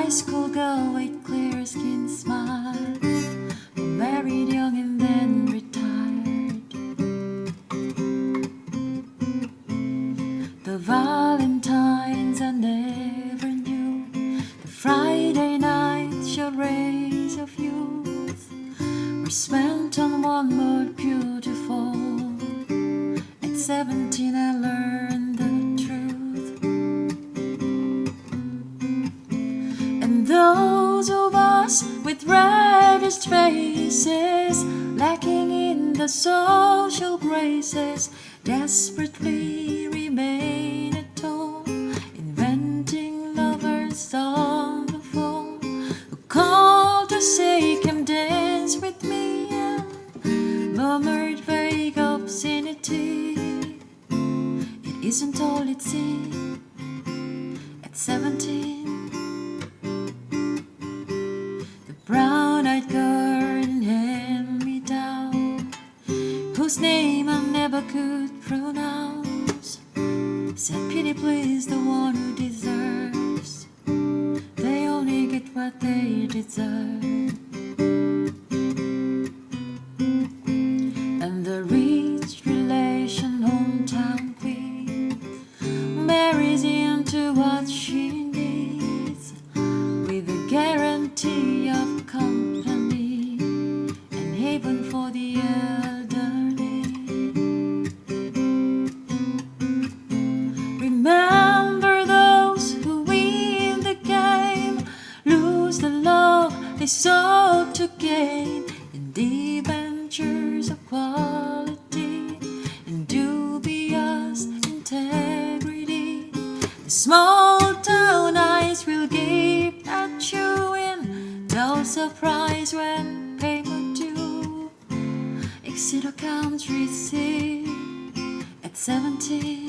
high school girl with clear skin smile, married young and then retired. The Valentines I never knew, the Friday night charades of youth were spent on one more beautiful. At seventeen, I learned those of us with reddish faces, lacking in the social graces, desperately remain at home, inventing lovers on the phone who call to say, Come dance with me, and murmured vague obscenity. It isn't all it seems at 17. Whose name I never could pronounce, said, "Pity, please, the one who deserves. They only get what they deserve." And the rich relation hometown queen marries into what she sought to gain in the of quality and dubious integrity. The small town eyes will gape at you in no surprise when payment due. Exit a country seat at seventeen.